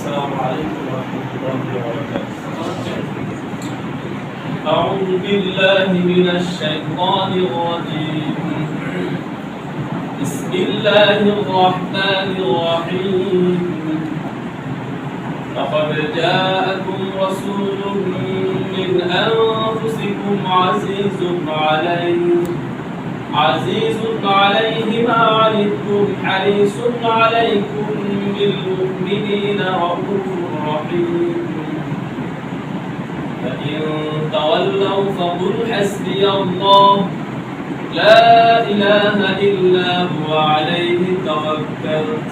السلام عليكم ورحمة الله وبركاته. أعوذ بالله من الشيطان الرجيم. بسم الله الرحمن الرحيم. لقد جاءكم رسول من أنفسكم عزيز عليه. عزيز عليه ما عنتم حريص عليكم بالمؤمنين. رؤوف رحيم فإن تولوا فقل حسبي الله. لا إله إلا هو عليه توكلت.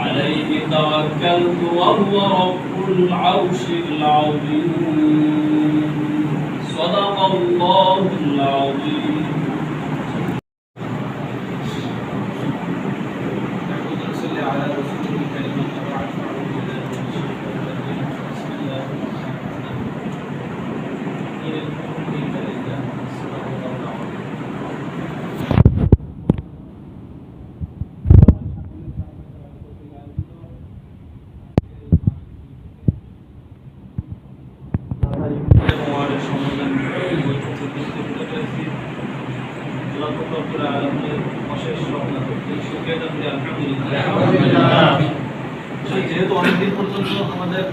عليه توكلت وهو رب العرش العظيم. صدق الله العظيم. যেহেতু অনেকদিন পর্যন্ত আমাদের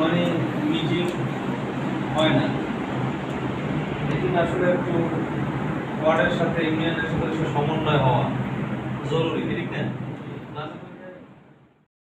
মানে মিটিং হয় না এদিন আসলে একটু ওয়ার্ডের সাথে ইউনিয়নের সাথে সমন্বয় হওয়া জরুরি ঠিক না